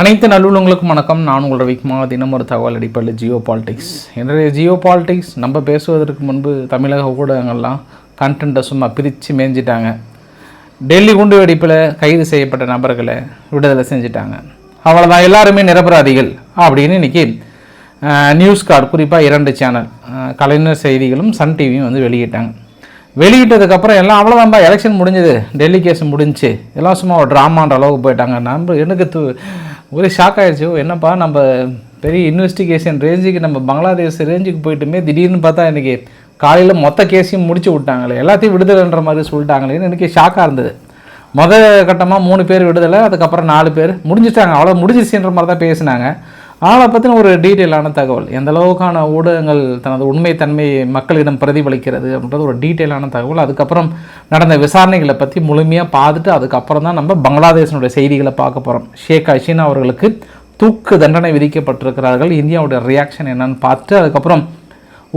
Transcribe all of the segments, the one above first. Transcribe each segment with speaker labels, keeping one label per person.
Speaker 1: அனைத்து நல்லுள்ளவங்களுக்கும் வணக்கம். நான் உங்கள் ரவிக்குமார் தினம் ஒரு தகவல் அடிப்படையில் ஜியோ பாலிடிக்ஸ். என்னுடைய ஜியோ பாலிடிக்ஸ் நம்ம பேசுவதற்கு முன்பு தமிழக ஊடகங்கள்லாம் கண்டென்ட்டை சும்மா பிரித்து மேய்ஞ்சிட்டாங்க. டெல்லி குண்டு வெடிப்பில் கைது செய்யப்பட்ட நபர்களை விடுதலை செஞ்சிட்டாங்க. அவ்வளோதான் எல்லாருமே நிரபராதிகள் அப்படின்னு இன்னைக்கு நியூஸ் கார்டு குறிப்பாக இரண்டு சேனல் கலைஞர் செய்திகளும் சன் டிவியும் வந்து வெளியிட்டாங்க. வெளியிட்டதுக்கப்புறம் எல்லாம் அவ்வளோதான்ப்பா எலெக்ஷன் முடிஞ்சது. டெல்லி கேஸ் முடிஞ்சுச்சு எல்லாம் சும்மா ஒரு ட்ராமான்ற அளவுக்கு போயிட்டாங்க. நம்ம எனக்கு ஒரே ஷாக் ஆகிடுச்சு என்னப்பா நம்ம பெரிய இன்வெஸ்டிகேஷன் ரேஞ்சுக்கு நம்ம பங்களாதேஷ் ரேஞ்சுக்கு போயிட்டுமே திடீர்னு பார்த்தா இன்றைக்கி காலையில் மொத்த கேஸையும் முடிச்சு விட்டாங்களே. எல்லாத்தையும் விடுதலைன்ற மாதிரி சொல்லிட்டாங்களேன்னு எனக்கு ஷாக்காக இருந்தது. முத கட்டமாக மூணு பேர் விடுதலை அதுக்கப்புறம் நாலு பேர். முடிஞ்சிட்டாங்க. அவ்வளோ முடிஞ்சிச்சுன்ற மாதிரி தான் பேசினாங்க. ஆளை பற்றின ஒரு டீட்டெயிலான தகவல். எந்த அளவுக்கான ஊடகங்கள் தனது உண்மைத்தன்மையை மக்களிடம் பிரதிபலிக்கிறது அப்படின்றது ஒரு டீட்டெயிலான தகவல். அதுக்கப்புறம் நடந்த விசாரணைகளை பற்றி முழுமையாக பார்த்துட்டு அதுக்கப்புறம் தான் நம்ம பங்களாதேஷனுடைய செய்திகளை பார்க்க போகிறோம் ஷேக் ஹசீனா அவர்களுக்கு தூக்கு தண்டனை விதிக்கப்பட்டிருக்கிறார்கள். இந்தியாவுடைய ரியாக்ஷன் என்னன்னு பார்த்துட்டு அதுக்கப்புறம்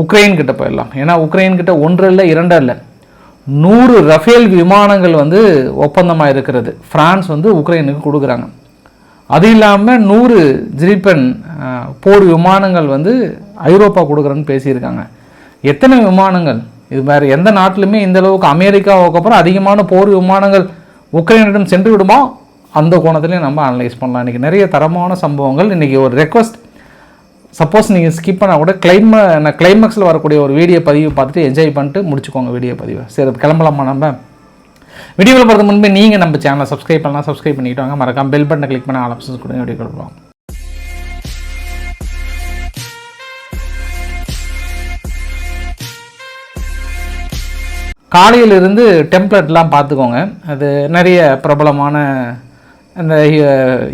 Speaker 1: உக்ரைன் கிட்ட போயிடலாம். ஏன்னா உக்ரைன் கிட்ட ஒன்று இல்லை இரண்டு இல்லை நூறு ரஃபேல் விமானங்கள் வந்து ஒப்பந்தமாக இருக்கிறது ஃப்ரான்ஸ் வந்து உக்ரைனுக்கு கொடுக்குறாங்க. அது இல்லாமல் நூறு ஜிரிப்பன் போர் விமானங்கள் வந்து ஐரோப்பா கொடுக்குறேன்னு பேசியிருக்காங்க. எத்தனை விமானங்கள்? இது வேறு எந்த நாட்டிலுமே இந்த அளவுக்கு அமெரிக்காவுக்கு அப்புறம் அதிகமான போர் விமானங்கள் உக்ரைனிடம் சென்று விடுமோ? அந்த கோணத்துலேயும் நம்ம அனலைஸ் பண்ணலாம். இன்றைக்கி நிறைய தரமான சம்பவங்கள். இன்றைக்கி ஒரு ரெக்வஸ்ட் சப்போஸ் நீங்கள் ஸ்கிப் பண்ணால் கூட கிளைம நான் கிளைமேக்ஸில் வரக்கூடிய ஒரு வீடியோ பதிவு பார்த்துட்டு என்ஜாய் பண்ணிட்டு முடிச்சுக்கோங்க வீடியோ பதிவை. சரி கிளம்பலாமா நம்ம? வீடியோவில் போகிறது முன்பே நீங்கள் நம்ம சேனலை சப்ஸ்கிரைப் பண்ணலாம். சப்ஸ்கிரைப் பண்ணிட்டு வாங்க. மறக்காம பெல் பட்டனை கிளிக் பண்ண ஆல் ஆப்ஷன்ஸ் கொடுங்க வீடியோ கொடுப்போம் காலையிலிருந்து டெம்ப்ளேட்லாம் பார்த்துக்கோங்க. அது நிறைய பிரபலமான இந்த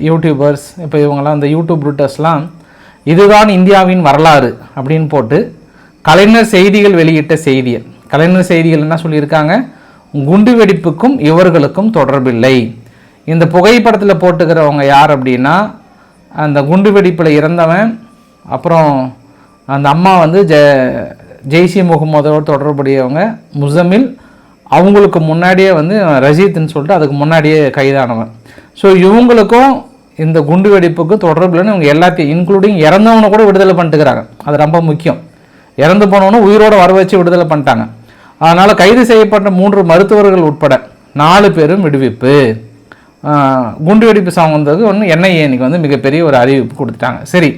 Speaker 1: யூடியூபர்ஸ் இப்போ இவங்கெல்லாம் இந்த யூடியூப் ரூட்டர்ஸ்லாம் இதுதான் இந்தியாவின் வரலாறு அப்படின்னு போட்டு கலைஞர் செய்திகள் வெளியிட்ட செய்தியை கலைஞர் செய்திகள் என்ன சொல்லியிருக்காங்க? குண்டு வெடிப்புக்கும் இவர்களுக்கும் தொடர்பில்லை. இந்த புகைப்படத்தில் போட்டுக்கிறவங்க யார் அப்படின்னா அந்த குண்டு வெடிப்பில் இறந்தவன் அப்புறம் அந்த அம்மா வந்து ஜெ ஜெய்சி முகமதோடு தொடர்புடையவங்க முசமில் அவங்களுக்கு முன்னாடியே வந்து ரஜித்னு சொல்லிட்டு அதுக்கு முன்னாடியே கைதானவன். ஸோ இவங்களுக்கும் இந்த குண்டு வெடிப்புக்கு தொடர்புலன்னு இவங்க எல்லாத்தையும் இன்க்ளூடிங் இறந்தவனை கூட விடுதலை பண்ணிட்டுக்கிறாங்க. அது ரொம்ப முக்கியம். இறந்து போனவனும் உயிரோடு வர வச்சு விடுதலை பண்ணிட்டாங்க. அதனால் கைது செய்யப்பட்ட மூன்று மருத்துவர்கள் உட்பட நாலு பேரும் விடுவிப்பு. குண்டுவெடிப்பு குண்டு வெடிப்பு ஒன்று என்ஐஏ இன்னைக்கு வந்து மிகப்பெரிய ஒரு அறிவிப்பு கொடுத்துட்டாங்க. சரி.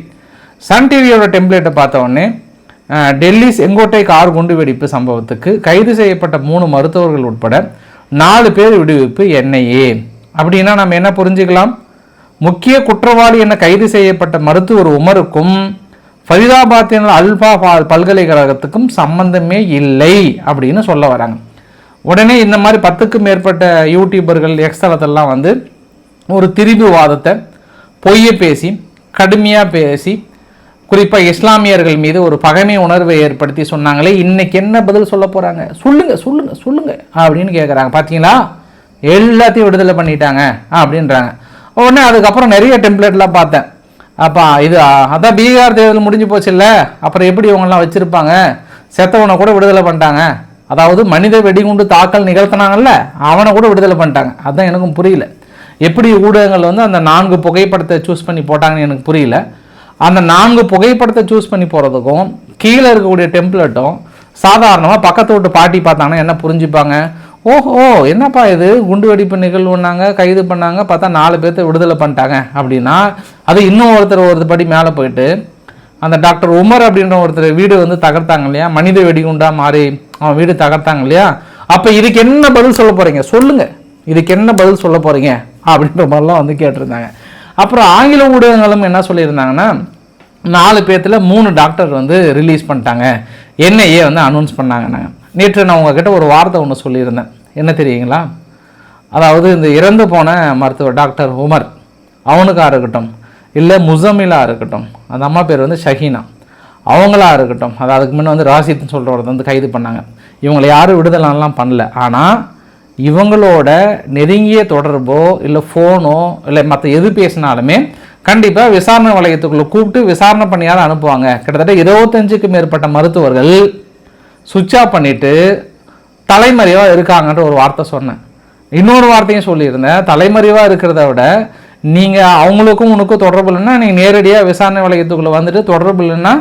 Speaker 1: சன் டிவியோட டெம்ப்ளேட்டை பார்த்த உடனே டெல்லி செங்கோட்டை கார் குண்டு வெடிப்பு சம்பவத்துக்கு கைது செய்யப்பட்ட மூணு மருத்துவர்கள் உட்பட நாலு பேர் விடுவிப்பு என்ஐஏ அப்படின்னா நம்ம என்ன புரிஞ்சுக்கலாம்? முக்கிய குற்றவாளி என கைது செய்யப்பட்ட மருத்துவர் உமருக்கும் ஃபரிதாபாத்தின் அல்பா பல்கலைக்கழகத்துக்கும் சம்பந்தமே இல்லை அப்படின்னு சொல்ல வராங்க. உடனே இந்த மாதிரி பத்துக்கும் மேற்பட்ட யூடியூபர்கள் எக்ஸ்தலத்தெல்லாம் வந்து ஒரு திரிபு வாதத்தை பொய்யை பேசி கடுமையாக பேசி குறிப்பாக இஸ்லாமியர்கள் மீது ஒரு பகைமை உணர்வை ஏற்படுத்தி சொன்னாங்களே இன்னைக்கு என்ன பதில் சொல்ல போகிறாங்க சொல்லுங்க சொல்லுங்க சொல்லுங்க அப்படின்னு கேட்குறாங்க பார்த்தீங்களா எல்லாத்தையும் விடுதலை பண்ணிட்டாங்க அப்படின்றாங்க. உடனே அதுக்கப்புறம் நிறைய டெம்ப்ளேட்லாம் பார்த்தேன். அப்பா இது அதான் பீகார் தேர்தல் முடிஞ்சு போச்சுல்ல அப்புறம் எப்படி இவங்கெல்லாம் வச்சுருப்பாங்க? செத்தவனை கூட விடுதலை பண்ணிட்டாங்க. அதாவது மனித வெடிகுண்டு தாக்கல் நிகழ்த்தினாங்கல்ல அவனை கூட விடுதலை பண்ணிட்டாங்க. அதுதான் எனக்கும் புரியல. எப்படி ஊடகங்கள் வந்து அந்த நான்கு புகைப்படத்தை சூஸ் பண்ணி போட்டாங்கன்னு எனக்கு புரியல. அந்த நான்கு புகைப்படத்தை சூஸ் பண்ணி போகிறதுக்கும் கீழே இருக்கக்கூடிய டெம்ப்ளெட்டும் சாதாரணமாக பக்கத்து வீட்டு பாட்டி பார்த்தாங்கன்னா என்ன புரிஞ்சுப்பாங்க? ஓஹோ என்னப்பா இது? குண்டு வெடிப்பு நிகழ்வுனாங்க கைது பண்ணாங்க பார்த்தா நாலு பேர்த்த விடுதலை பண்ணிட்டாங்க அப்படின்னா அது இன்னும் ஒருத்தர் ஒரு படி மேலே போயிட்டு அந்த டாக்டர் உமர் அப்படின்ற ஒருத்தர் வீடு வந்து தகர்த்தாங்க இல்லையா? மனித வெடிகுண்டா மாறி அவன் வீடு தகர்த்தாங்க இல்லையா? அப்போ இதுக்கு என்ன பதில் சொல்ல போகிறீங்க சொல்லுங்கள் இதுக்கு என்ன பதில் சொல்ல போகிறீங்க அப்படின்ற மாதிரிலாம் வந்து கேட்டிருந்தாங்க. அப்புறம் ஆங்கில ஊடகங்களும் என்ன சொல்லியிருந்தாங்கன்னா நாலு பேர்த்தில் மூணு டாக்டர் வந்து ரிலீஸ் பண்ணிட்டாங்க. என்ஐஏ வந்து அனௌன்ஸ் பண்ணாங்கன்னாங்க. நேற்று நான் உங்ககிட்ட ஒரு வார்த்தை ஒன்று சொல்லியிருந்தேன். என்ன தெரியுங்களா? அதாவது இந்த இறந்து போன மருத்துவர் டாக்டர் உமர் அவனுக்காக இருக்கட்டும் இல்லை முசமிலா இருக்கட்டும் அந்த அம்மா பேர் வந்து ஷஹீனா அவங்களா இருக்கட்டும் அது அதுக்கு முன்னே வந்து ராசித்னு சொல்கிறவரை வந்து கைது பண்ணாங்க. இவங்களை யாரும் விடுதலைலாம் பண்ணல. ஆனால் இவங்களோட நெருங்கிய தொடர்போ இல்லை ஃபோனோ இல்லை மற்ற எது பேசினாலுமே கண்டிப்பாக விசாரணை வளையத்துக்குள்ளே கூப்பிட்டு விசாரணை பண்ணியாவது அனுப்புவாங்க. கிட்டத்தட்ட இருபத்தஞ்சுக்கு மேற்பட்ட மருத்துவர்கள் சுவிட்ச் ஆஃப் பண்ணிவிட்டு தலைமறைவாக இருக்காங்கன்ற ஒரு வார்த்தை சொன்னேன். இன்னொரு வார்த்தையும் சொல்லியிருந்தேன். தலைமறைவாக இருக்கிறத விட நீங்கள் அவங்களுக்கும் உனக்கும் தொடர்பு இல்லைன்னா நீங்கள் நேரடியாக விசாரணை வளையத்துக்குள்ளே வந்துட்டு தொடர்பு இல்லைன்னா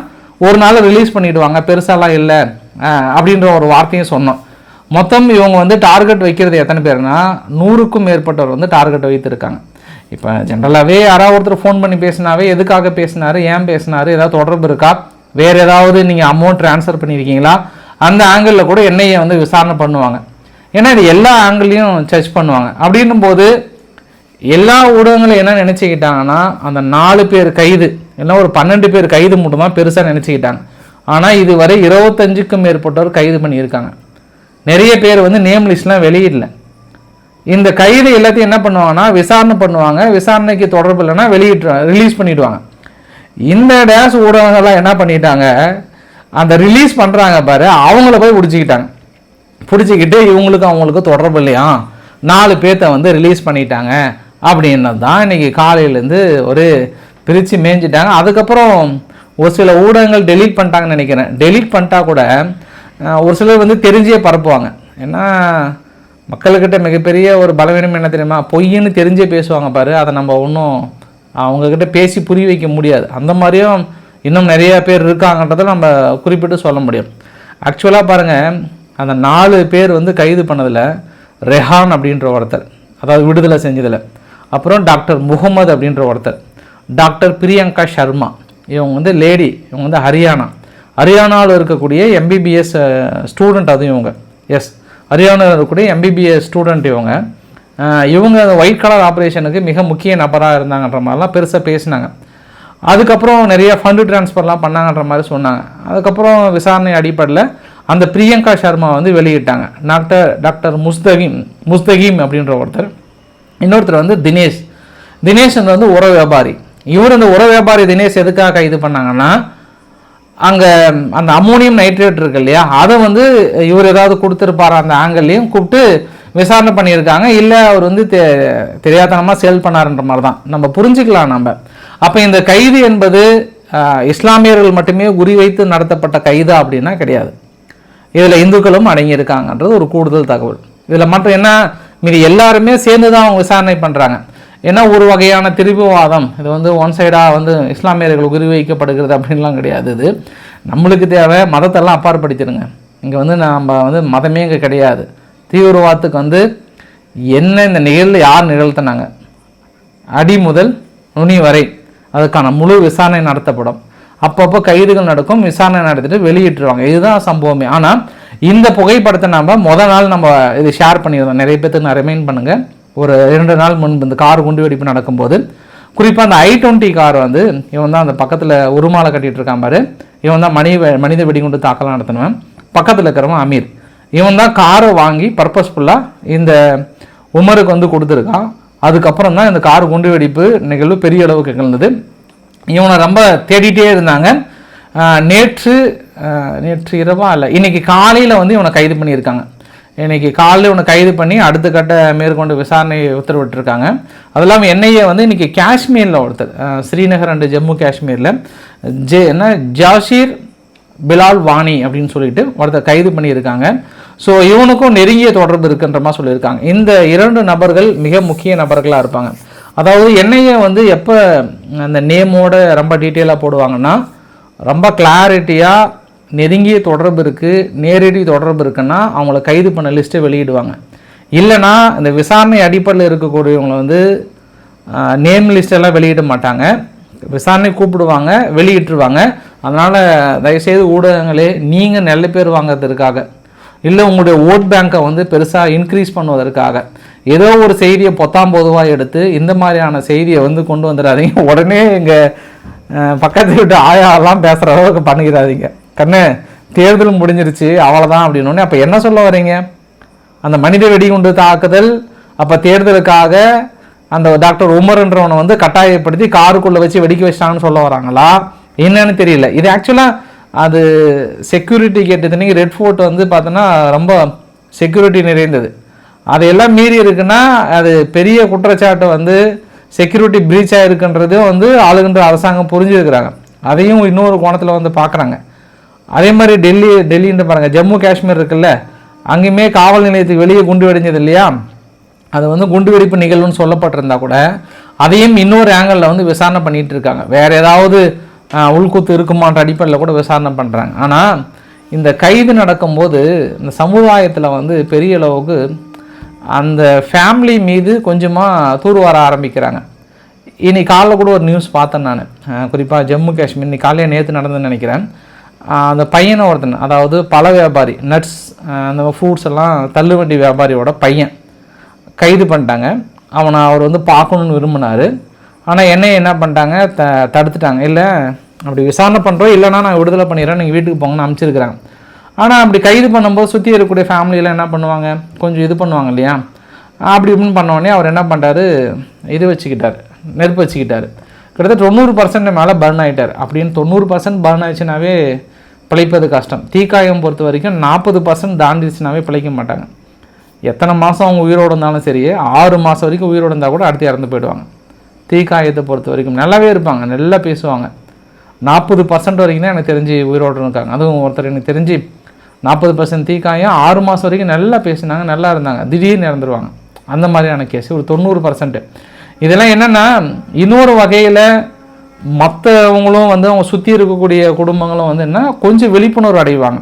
Speaker 1: ஒரு நாள் ரிலீஸ் பண்ணிவிடுவாங்க பெருசாலாம் இல்லை. அப்படின்ற ஒரு வார்த்தையும் சொன்னோம். மொத்தம் இவங்க வந்து டார்கெட் வைக்கிறது எத்தனை பேர்னா நூறுக்கும் மேற்பட்டவர் வந்து டார்கெட் வைத்திருக்காங்க. இப்போ ஜென்ரலாகவே யாராவது ஒருத்தர் ஃபோன் பண்ணி பேசினாவே எதுக்காக பேசினாரு? ஏன் பேசினாரு? ஏதாவது தொடர்பு இருக்கா? வேறு ஏதாவது நீங்கள் அமௌண்ட் ட்ரான்ஸ்ஃபர் பண்ணியிருக்கீங்களா அந்த ஆங்கிளில் கூட என்ஐஏ வந்து விசாரணை பண்ணுவாங்க. ஏன்னா இது எல்லா ஆங்கிள்லையும் சர்ச் பண்ணுவாங்க. அப்படின்னும் போது எல்லா ஊடகங்களும் என்ன நினச்சிக்கிட்டாங்கன்னா அந்த நாலு பேர் கைது இல்லை ஒரு பன்னெண்டு பேர் கைது மட்டும்தான் பெருசாக நினச்சிக்கிட்டாங்க. ஆனால் இதுவரை இருபத்தஞ்சுக்கும் மேற்பட்டவர் கைது பண்ணியிருக்காங்க. நிறைய பேர் வந்து நேம் லிஸ்ட்லாம் வெளியிடல. இந்த கைது எல்லாத்தையும் என்ன பண்ணுவாங்கன்னா விசாரணை பண்ணுவாங்க. விசாரணைக்கு தொடர்பு இல்லைன்னா வெளியிட்டு ரிலீஸ் பண்ணிவிடுவாங்க இந்த டேஸ் ஊடகங்கள்லாம் என்ன பண்ணிட்டாங்க அந்த ரிலீஸ் பண்ணுறாங்க பாரு அவங்கள போய் பிடிச்சிக்கிட்டாங்க. பிடிச்சிக்கிட்டு இவங்களுக்கு அவங்களுக்கு தொடர்பு இல்லையா? நாலு பேர்த்த வந்து ரிலீஸ் பண்ணிட்டாங்க. அப்படின்றது தான் இன்றைக்கி காலையிலேருந்து ஒரு பிரித்து மேய்ஞ்சிட்டாங்க. அதுக்கப்புறம் ஒரு சில ஊடகங்கள் டெலீட் பண்ணிட்டாங்கன்னு நினைக்கிறேன். டெலீட் பண்ணிட்டா கூட ஒரு சிலர் வந்து தெரிஞ்சே பரப்புவாங்க. ஏன்னா மக்கள்கிட்ட மிகப்பெரிய ஒரு பலவீனம் என்ன தெரியுமா? பொய்ன்னு தெரிஞ்சே பேசுவாங்க பாரு. அதை நம்ம ஒன்றும் அவங்கக்கிட்ட பேசி புரிய வைக்க முடியாது. அந்த மாதிரியும் இன்னும் நிறைய பேர் இருக்காங்கன்றதை நம்ம குறிப்பிட்டு சொல்ல முடியும். ஆக்சுவலாக பாருங்கள் அந்த நாலு பேர் வந்து கைது பண்ணதில் ரெஹான் அப்படின்ற ஒருத்தர் அதாவது விடுதலை செஞ்சதில். அப்புறம் டாக்டர் முகமது அப்படின்ற ஒருத்தர் டாக்டர் பிரியங்கா சர்மா இவங்க வந்து லேடி இவங்க வந்து ஹரியானா. ஹரியானாவில் இருக்கக்கூடிய எம்பிபிஎஸ் ஸ்டூடெண்ட் அதுவும் இவங்க. எஸ் ஹரியானாவில் இருக்கக்கூடிய எம்பிபிஎஸ் ஸ்டூடெண்ட் இவங்க. இவங்க ஒயிட் கலர் ஆப்ரேஷனுக்கு மிக முக்கிய நபராக இருந்தாங்கன்ற மாதிரிலாம் பெருசாக பேசினாங்க. அதுக்கப்புறம் நிறைய ஃபண்டு ட்ரான்ஸ்ஃபர்லாம் பண்ணாங்கன்ற மாதிரி சொன்னாங்க. அதுக்கப்புறம் விசாரணை அடிப்படையில் அந்த பிரியங்கா சர்மா வந்து வெளியிட்டாங்க. டாக்டர் டாக்டர் முஸ்தகிம் முஸ்தகிம் அப்படின்ற ஒருத்தர். இன்னொருத்தர் வந்து தினேஷ். தினேஷ் வந்து உர வியாபாரி. இவர் இந்த உர வியாபாரி தினேஷ் எதுக்காக இது பண்ணாங்கன்னா அங்கே அந்த அம்மோனியம் நைட்ரேட் இருக்கு இல்லையா அதை வந்து இவர் ஏதாவது கொடுத்துருப்பாரு அந்த ஆங்கிள்லையும் கூப்பிட்டு விசாரணை பண்ணியிருக்காங்க. இல்லை அவர் வந்து தெ தெரியாதனமாக சேல் பண்ணாருன்ற மாதிரி தான் நம்ம புரிஞ்சுக்கலாம் நம்ம. அப்போ இந்த கைது என்பது இஸ்லாமியர்கள் மட்டுமே குறிவைத்து நடத்தப்பட்ட கைதா அப்படின்னா கிடையாது. இதில் இந்துக்களும் அடங்கியிருக்காங்கன்றது ஒரு கூடுதல் தகவல். இதில் மட்டும் என்ன மீது எல்லாருமே சேர்ந்து தான் அவங்க விசாரணை பண்ணுறாங்க ஏன்னா ஒரு வகையான திரிபுவாதம் இது வந்து ஒன் சைடாக வந்து இஸ்லாமியர்கள் குறிவைக்கப்படுகிறது அப்படின்லாம் கிடையாது இது. நம்மளுக்கு தேவை மதத்தெல்லாம் அப்பாற்படுத்திடுங்க. இங்கே வந்து நம்ம வந்து மதமே இங்கே கிடையாது. தீவிரவாதத்துக்கு வந்து என்ன இந்த நிகழ்வு யார் நிகழ்த்தினாங்க? அடி முதல் நுனி வரை. அதுக்கான முழு விசாரணை நடத்தப்படும். அப்பப்போ கைதுகள் நடக்கும் விசாரணை நடத்திட்டு வெளியிட்டுருவாங்க. இதுதான் சம்பவமே. ஆனால் இந்த புகைப்படத்தை நம்ம முத நாள் நம்ம இது ஷேர் பண்ணியிருந்தோம் நிறைய பேர்த்துக்கு நான் ரிமைண்ட் பண்ணுங்க. ஒரு இரண்டு நாள் முன்பு இந்த கார் குண்டு வெடிப்பு நடக்கும்போது குறிப்பாக அந்த ஐ டுவெண்ட்டி கார் வந்து இவன் தான் அந்த பக்கத்தில் உருமாலை கட்டிகிட்டு இருக்கான் பாரு. இவன் தான் மனித மனித வெடிகுண்டு தாக்கலாம் நடத்தினவன். பக்கத்தில் இருக்கிறவன் அமீர். இவன் தான் காரை வாங்கி பர்பஸ்ஃபுல்லாக இந்த உமருக்கு வந்து கொடுத்துருக்கான். அதுக்கப்புறம் தான் இந்த கார் குண்டு வெடிப்பு நிகழ்வு பெரிய அளவுக்கு நிகழ்ந்தது. இவனை ரொம்ப தேடிட்டே இருந்தாங்க. நேற்று நேற்று இரவா இல்லை இன்னைக்கு காலையில் வந்து இவனை கைது பண்ணியிருக்காங்க. இன்னைக்கு காலையில் இவனை கைது பண்ணி அடுத்த கட்ட மேற்கொண்டு விசாரணை உத்தரவிட்டிருக்காங்க. அது இல்லாமல் என்ஐஏ வந்து இன்றைக்கி காஷ்மீரில் ஒருத்தர் ஸ்ரீநகர் அண்டு ஜம்மு காஷ்மீரில் ஜே என்ன ஜாஷீர் பிலால் வாணி அப்படின்னு சொல்லிட்டு ஒருத்தர் கைது பண்ணியிருக்காங்க. ஸோ இவனுக்கும் நெருங்கிய தொடர்பு இருக்குன்ற மாதிரி சொல்லியிருக்காங்க. இந்த இரண்டு நபர்கள் மிக முக்கிய நபர்களாக இருப்பாங்க. அதாவது என்னையை வந்து எப்போ அந்த நேமோட ரொம்ப டீட்டெயிலாக போடுவாங்கன்னா ரொம்ப கிளாரிட்டியாக நெருங்கிய தொடர்பு இருக்குது நேரடி தொடர்பு இருக்குன்னா அவங்கள கைது பண்ண லிஸ்ட்டை வெளியிடுவாங்க. இல்லைன்னா இந்த விசாரணை அடிப்படையில் இருக்கக்கூடியவங்களை வந்து நேம் லிஸ்டெல்லாம் வெளியிட மாட்டாங்க. விசாரணை கூப்பிடுவாங்க வெளியிட்டுருவாங்க. அதனால் தயவுசெய்து ஊடகங்களே நீங்கள் நல்ல பேர் வாங்கிறதுக்காக இல்லை உங்களுடைய ஓட் பேங்க்கை வந்து பெருசாக இன்க்ரீஸ் பண்ணுவதற்காக. ஏதோ ஒரு செய்தியை பொத்தாம் பொதுவாக எடுத்து இந்த மாதிரியான செய்தியை வந்து கொண்டு வந்துடாதீங்க. உடனே எங்கள் பக்கத்து வீட்டு ஆயாலாம் பேசுகிற அளவுக்கு பண்ணிக்கிறாதீங்க கண்ணு தேர்தல் முடிஞ்சிருச்சு அவ்வளோதான் அப்படின்னோடனே அப்போ என்ன சொல்ல வரீங்க அந்த மனித வெடிகுண்டு தாக்குதல் அப்போ தேர்தலுக்காக அந்த டாக்டர் உமர்ன்றவனை வந்து கட்டாயப்படுத்தி காருக்குள்ளே வச்சு வெடிக்க வச்சிட்டாங்கன்னு சொல்ல வராங்களா? என்னன்னு தெரியல. இது ஆக்சுவலாக அது செக்யூரிட்டி கேட்டதுனே ரெட் ஃபோர்ட் வந்து பார்த்தோன்னா ரொம்ப செக்யூரிட்டி நிறைந்தது. அதையெல்லாம் மீறி இருக்குன்னா அது பெரிய குற்றச்சாட்டை வந்து செக்யூரிட்டி பிரீச் ஆகிருக்குன்றதும் வந்து ஆளுகின்ற அரசாங்கம் புரிஞ்சுருக்கிறாங்க. அதையும் இன்னொரு கோணத்தில் வந்து பார்க்குறாங்க. அதே மாதிரி டெல்லி டெல்லின்னு பாருங்கள் ஜம்மு காஷ்மீர் இருக்குல்ல அங்கேயுமே காவல் நிலையத்துக்கு வெளியே குண்டு வெடிஞ்சது இல்லையா? அது வந்து குண்டு வெடிப்பு நிகழ்வுன்னு சொல்லப்பட்டிருந்தா கூட அதையும் இன்னொரு ஆங்கிளில் வந்து விசாரணை பண்ணிகிட்டு இருக்காங்க. வேறு ஏதாவது உள்குத்து இருக்குமான்ற அடிப்படையில் கூட விசாரணை பண்ணுறாங்க ஆனால் இந்த கைது நடக்கும்போது இந்த சமுதாயத்தில் வந்து பெரிய அளவுக்கு அந்த ஃபேமிலி மீது கொஞ்சமாக தூர் வர ஆரம்பிக்கிறாங்க. இன்னைக்கு காலைல கூட ஒரு நியூஸ் பார்த்தேன் நான். குறிப்பாக ஜம்மு காஷ்மீர் இன்னைக்கு காலையில் நேற்று நடந்ததுன்னு நினைக்கிறேன். அந்த பையனை ஒருத்தன் அதாவது பழ வியாபாரி நட்ஸ் அந்த ஃப்ரூட்ஸ் எல்லாம் தள்ளுவண்டி வியாபாரியோட பையன் கைது பண்ணிட்டாங்க. அவனை அவர் வந்து பார்க்கணுன்னு விரும்பினார். ஆனால் என்னை என்ன பண்ணிட்டாங்க? த தடுத்துட்டாங்க. இல்லை அப்படி விசாரணை பண்ணுறோம் இல்லைனா நான் விடுதலை பண்ணிடுறேன். நீங்கள் வீட்டுக்கு போங்கன்னு அனுப்பிச்சிருக்கிறாங்க ஆனால் அப்படி கைது பண்ணும்போது சுற்றி இருக்கக்கூடிய ஃபேமிலியில் என்ன பண்ணுவாங்க? கொஞ்சம் இது பண்ணுவாங்க இல்லையா? அப்படி இப்படின்னு பண்ணோடனே அவர் என்ன பண்ணுறாரு இது வச்சுக்கிட்டார். நெருப்பு வச்சுக்கிட்டார். கிட்டத்தட்ட தொண்ணூறு பர்சன்ட் மேலே பர்ன் ஆகிட்டார் அப்படின்னு தொண்ணூறு பர்சன்ட் பர்ன் ஆயிடுச்சுனாவே பிழைப்பது கஷ்டம். தீக்காயம் பொறுத்த வரைக்கும் நாற்பது பர்சன்ட் தாண்டிடுச்சுனாவே பிழைக்க மாட்டாங்க. எத்தனை மாதம் அவங்க உயிரோடு இருந்தாலும் சரி ஆறு மாதம் வரைக்கும் உயிரோடு இருந்தால் கூட அடுத்து இறந்து போயிடுவாங்க. தீக்காயத்தை பொறுத்த வரைக்கும் நல்லாவே இருப்பாங்க நல்லா பேசுவாங்க. நாற்பது பர்சன்ட் வரைக்கும் தான் எனக்கு தெரிஞ்சு உயிரோடு இருக்காங்க. அதுவும் ஒருத்தர் எனக்கு தெரிஞ்சு நாற்பது பர்சன்ட் தீக்காயம் ஆறு மாதம் வரைக்கும் நல்லா பேசினாங்க நல்லா இருந்தாங்க. திடீர்னு இறந்துருவாங்க. அந்த மாதிரியான கேஸ் ஒரு தொண்ணூறு பர்சன்ட் இதெல்லாம் என்னென்னா இன்னொரு வகையில் மற்றவங்களும் வந்து அவங்க சுற்றி இருக்கக்கூடிய குடும்பங்களும் வந்து என்ன கொஞ்சம் விழிப்புணர்வு அடைவாங்க.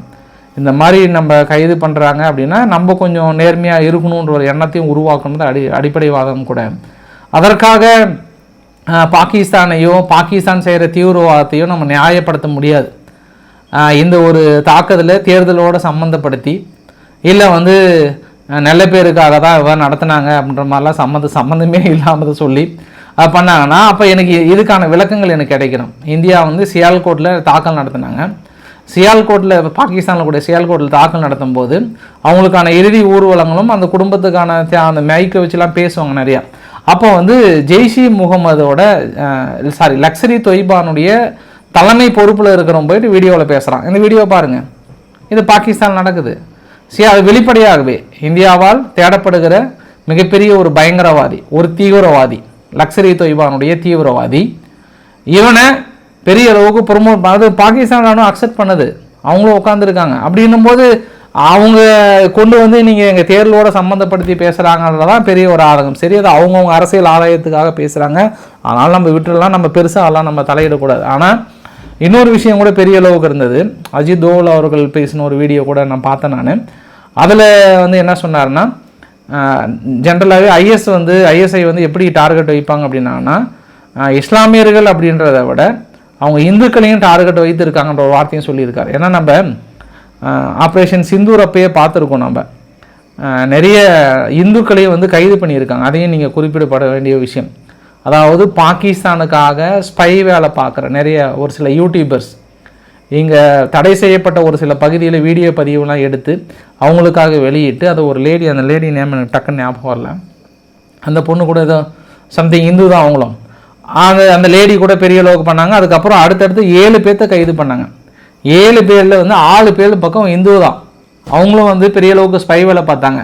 Speaker 1: இந்த மாதிரி நம்ம கைது பண்ணுறாங்க அப்படின்னா நம்ம கொஞ்சம் நேர்மையாக இருக்கணுன்ற ஒரு எண்ணத்தையும் உருவாக்கணும் அடி அடிப்படைவாதம் கூட. அதற்காக பாகிஸ்தானையோ பாகிஸ்தான் செய்கிற தீவிரவாதத்தையோ நம்ம நியாயப்படுத்த முடியாது. இந்த ஒரு தாக்குதலை தேர்தலோடு சம்மந்தப்படுத்தி இல்லை வந்து நல்ல பேருக்காக தான் இவன் நடத்துனாங்க அப்படின்ற மாதிரிலாம் சம்மந்த சம்மந்தமே இல்லாமல் சொல்லி அது பண்ணாங்கன்னா அப்போ எனக்கு இதுக்கான விளக்கங்கள் எனக்கு கிடைக்கணும். இந்தியா வந்து சியால்கோட்டில் தாக்கல் நடத்தினாங்க. சியால்கோட்டில் பாகிஸ்தானில் கூட சியால்கோட்டில் தாக்கல் நடத்தும் போது அவங்களுக்கான இறுதி ஊர்வலங்களும் அந்த குடும்பத்துக்கான அந்த மைக்கை வச்சுலாம் பேசுவாங்க நிறையா. அப்போ வந்து ஜெய்ஷி முகமதோட சாரி லக்ஸரி தொய்பானுடைய தலைமை பொறுப்பில் இருக்கிறவங்க போயிட்டு வீடியோவில் பேசுகிறான் இந்த வீடியோ பாருங்கள் இது பாகிஸ்தான் நடக்குது. சரி அது வெளிப்படையாகவே இந்தியாவால் தேடப்படுகிற மிகப்பெரிய ஒரு பயங்கரவாதி ஒரு தீவிரவாதி லக்ஸரி தொய்பானுடைய தீவிரவாதி. இவனை பெரிய அளவுக்கு ப்ரொமோட் அது பாகிஸ்தான் ராணுவம் அக்செப்ட் பண்ணுது. அவங்களும் உட்காந்துருக்காங்க அப்படின்னும் போது அவங்க கொண்டு வந்து நீங்கள் எங்கள் தேர்தலோட சம்மந்தப்படுத்தி பேசுகிறாங்கன்றதான் பெரிய ஒரு ஆதகம் சரி அது அவங்கவுங்க அரசியல் ஆதாயத்துக்காக பேசுகிறாங்க ஆனால் நம்ம விட்டுறலாம் நம்ம பெருசாக அதெல்லாம் நம்ம தலையிடக்கூடாது. ஆனால் இன்னொரு விஷயம் கூட பெரிய அளவுக்கு இருந்தது. அஜித் தோவல் அவர்கள் பேசின ஒரு வீடியோ கூட நான் பார்த்தேன் நான். அதில் வந்து என்ன சொன்னார்னா ஜென்ரலாகவே ஐஎஸ் வந்து ஐஎஸ்ஐ வந்து எப்படி டார்கெட் வைப்பாங்க அப்படின்னா இஸ்லாமியர்கள் அப்படின்றத விட அவங்க இந்துக்களையும் டார்கெட் வைத்திருக்காங்கன்ற ஒரு வார்த்தையும் சொல்லியிருக்காரு. ஏன்னா நம்ம ஆப்ரேஷன் சிந்தூர் அப்பயே பார்த்துருக்கோம் நம்ம நிறைய இந்துக்களையும் வந்து கைது பண்ணியிருக்காங்க. அதையும் நீங்கள் குறிப்பிடப்பட வேண்டிய விஷயம். அதாவது பாகிஸ்தானுக்காக ஸ்பை வேலை பார்க்குற நிறைய ஒரு சில யூடியூபர்ஸ் இங்கே தடை செய்யப்பட்ட ஒரு சில பகுதியில் வீடியோ பதிவுலாம் எடுத்து அவங்களுக்காக வெளியிட்டு அதை ஒரு லேடி அந்த லேடி நேம் எனக்கு டக்குன்னு ஞாபகம் வரல. அந்த பொண்ணு கூட ஏதோ சம்திங் இந்து தான் அவங்களும். அந்த அந்த லேடி கூட பெரிய அளவுக்கு பண்ணாங்க. அதுக்கப்புறம் அடுத்தடுத்து ஏழு பேர்த்த கைது பண்ணாங்க. ஏழு பேரில் வந்து ஆறு பேர் பக்கம் இந்து தான். அவங்களும் வந்து பெரிய அளவுக்கு ஸ்பை வேலை பார்த்தாங்க.